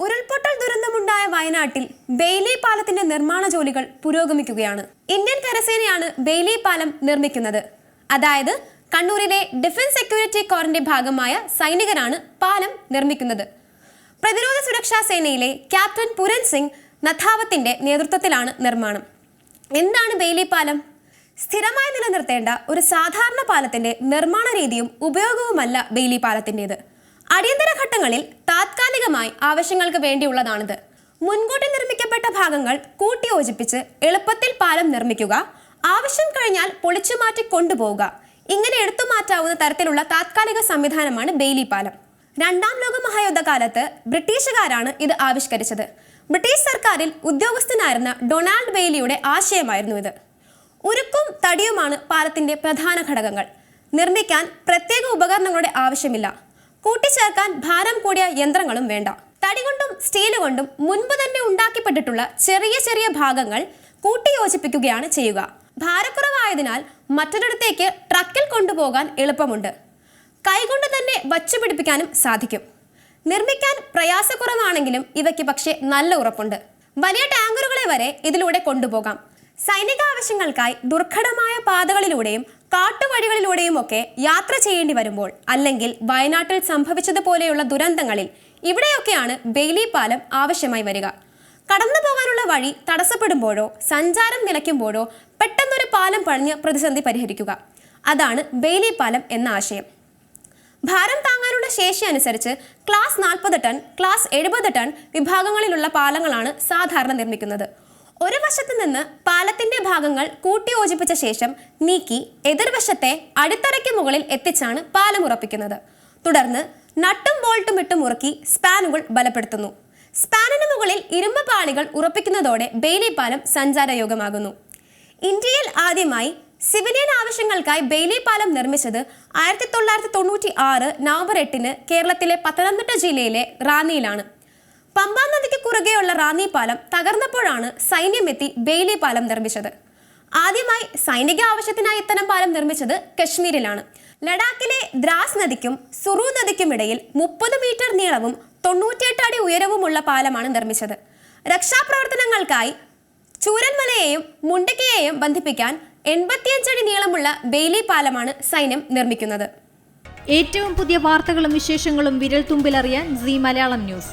ഉരുൾപൊട്ടൽ ദുരന്തമുണ്ടായ വയനാട്ടിൽ ബെയ്ലി പാലത്തിന്റെ നിർമ്മാണ ജോലികൾ പുരോഗമിക്കുകയാണ്. ഇന്ത്യൻ കരസേനയാണ് ബെയ്ലി പാലം നിർമ്മിക്കുന്നത്. അതായത് കണ്ണൂരിലെ ഡിഫൻസ് സെക്യൂരിറ്റി കോറിന്റെ ഭാഗമായ സൈനികരാണ് പാലം നിർമ്മിക്കുന്നത്. പ്രതിരോധ സുരക്ഷാ സേനയിലെ ക്യാപ്റ്റൻ പുരൻ സിംഗ് നഥാവത്തിന്റെ നേതൃത്വത്തിലാണ് നിർമ്മാണം. എന്താണ് ബെയ്ലി പാലം? സ്ഥിരമായി നിലനിർത്തേണ്ട ഒരു സാധാരണ പാലത്തിന്റെ നിർമ്മാണ രീതിയും ഉപയോഗവുമല്ല ബെയ്ലി പാലത്തിന്റെത്. അടിയന്തര ഘട്ടങ്ങളിൽ താത്കാലികമായി ആവശ്യങ്ങൾക്ക് വേണ്ടിയുള്ളതാണിത്. മുൻകൂട്ടി നിർമ്മിക്കപ്പെട്ട ഭാഗങ്ങൾ കൂട്ടിയോജിപ്പിച്ച് എളുപ്പത്തിൽ പാലം നിർമ്മിക്കുക ആവശ്യം കഴിഞ്ഞാൽ പൊളിച്ചു മാറ്റി കൊണ്ടുപോവുക ഇങ്ങനെ എടുത്തു മാറ്റാവുന്ന തരത്തിലുള്ള താത്കാലിക സംവിധാനമാണ് ബെയിലി പാലം. രണ്ടാം ലോക മഹായുദ്ധകാലത്ത് ബ്രിട്ടീഷുകാരാണ് ഇത് ആവിഷ്കരിച്ചത്. ബ്രിട്ടീഷ് സർക്കാരിൽ ഉദ്യോഗസ്ഥനായിരുന്ന ഡൊണാൾഡ് ബെയിലിയുടെ ആശയമായിരുന്നു ഇത്. ഉരുക്കും തടിയുമാണ് പാലത്തിന്റെ പ്രധാന ഘടകങ്ങൾ. നിർമ്മിക്കാൻ പ്രത്യേക ഉപകരണങ്ങളുടെ ആവശ്യമില്ല. കൂട്ടിച്ചേർക്കാൻ ഭാരം കൂടിയ യന്ത്രങ്ങളും വേണ്ട. തടി കൊണ്ടും സ്റ്റീൽ കൊണ്ടും മുൻപ് തന്നെ ഉണ്ടാക്കിപ്പെട്ടിട്ടുള്ള ചെറിയ ചെറിയ ഭാഗങ്ങൾ കൂട്ടിയോജിപ്പിക്കുകയാണ് ചെയ്യുക. ഭാരക്കുറവായതിനാൽ മറ്റൊരിടത്തേക്ക് ട്രക്കിൽ കൊണ്ടുപോകാൻ എളുപ്പമുണ്ട്. കൈകൊണ്ട് തന്നെ വച്ചുപിടിപ്പിക്കാനും സാധിക്കും. നിർമ്മിക്കാൻ പ്രയാസക്കുറവാണെങ്കിലും ഇവയ്ക്ക് പക്ഷേ നല്ല ഉറപ്പുണ്ട്. വലിയ ടാങ്കറുകളെ വരെ ഇതിലൂടെ കൊണ്ടുപോകാം. സൈനിക ആവശ്യങ്ങൾക്കായി ദുർഘടമായ പാതകളിലൂടെയും കാട്ടുവഴികളിലൂടെയും ഒക്കെ യാത്ര ചെയ്യേണ്ടി വരുമ്പോൾ അല്ലെങ്കിൽ വയനാട്ടിൽ സംഭവിച്ചതുപോലെയുള്ള ദുരന്തങ്ങളിൽ ഇവിടെയൊക്കെയാണ് ബെയിലി പാലം ആവശ്യമായി വരിക. കടന്നു പോകാനുള്ള വഴി തടസ്സപ്പെടുമ്പോഴോ സഞ്ചാരം നിലയ്ക്കുമ്പോഴോ പെട്ടെന്നൊരു പാലം പണിഞ്ഞ് പ്രതിസന്ധി പരിഹരിക്കുക. അതാണ് ബെയിലി പാലം എന്ന ആശയം. ഭാരം താങ്ങാനുള്ള ശേഷി അനുസരിച്ച് ക്ലാസ് നാൽപ്പത് ടൺ ക്ലാസ് എഴുപത് ടൺ വിഭാഗങ്ങളിലുള്ള പാലങ്ങളാണ് സാധാരണ നിർമ്മിക്കുന്നത്. ഒരു വശത്ത് നിന്ന് പാലത്തിന്റെ ഭാഗങ്ങൾ കൂട്ടിയോജിപ്പിച്ച ശേഷം നീക്കി എതിർവശത്തെ അടിത്തറയ്ക്ക് മുകളിൽ എത്തിച്ചാണ് പാലം ഉറപ്പിക്കുന്നത്. തുടർന്ന് നട്ടും ബോൾട്ടും ഇട്ട് മുറുക്കി സ്പാനുകൾ ബലപ്പെടുത്തുന്നു. സ്പാനിന് മുകളിൽ ഇരുമ്പ് പാളികൾ ഉറപ്പിക്കുന്നതോടെ ബെയിലി പാലം സഞ്ചാരയോഗ്യമാകുന്നു ഇന്ത്യയിൽ ആദ്യമായി സിവിലിയൻ ആവശ്യങ്ങൾക്കായി ബെയിലി പാലം നിർമ്മിച്ചത് ആയിരത്തി തൊള്ളായിരത്തി തൊണ്ണൂറ്റി ആറ് നവംബർ എട്ടിന് കേരളത്തിലെ പത്തനംതിട്ട ജില്ലയിലെ റാന്നിയിലാണ്. പമ്പാ നദിക്ക് കുറുകെയുള്ള റാന്നി പാലം തകർന്നപ്പോഴാണ് സൈന്യമെത്തി ബെയ്ലി പാലം നിർമ്മിച്ചത്. ആദ്യമായി സൈനിക ആവശ്യത്തിനായി ഇത്തരം പാലം നിർമ്മിച്ചത് കശ്മീരിലാണ്. ലഡാക്കിലെ ദ്രാസ് നദിക്കും സുറു നദിക്കും ഇടയിൽ മുപ്പത് മീറ്റർ നീളവും തൊണ്ണൂറ്റിയെട്ട് അടി ഉയരവുമുള്ള പാലമാണ് നിർമ്മിച്ചത്. രക്ഷാപ്രവർത്തനങ്ങൾക്കായി ചൂരന്മലയെയും മുണ്ടക്കയെയും ബന്ധിപ്പിക്കാൻ എൺപത്തിയഞ്ചടി നീളമുള്ള ബെയ്ലി പാലമാണ് സൈന്യം നിർമ്മിക്കുന്നത്. ഏറ്റവും പുതിയ വാർത്തകളും വിശേഷങ്ങളും വിരൽ തുമ്പിലറിയാൻ സി മലയാളം ന്യൂസ്.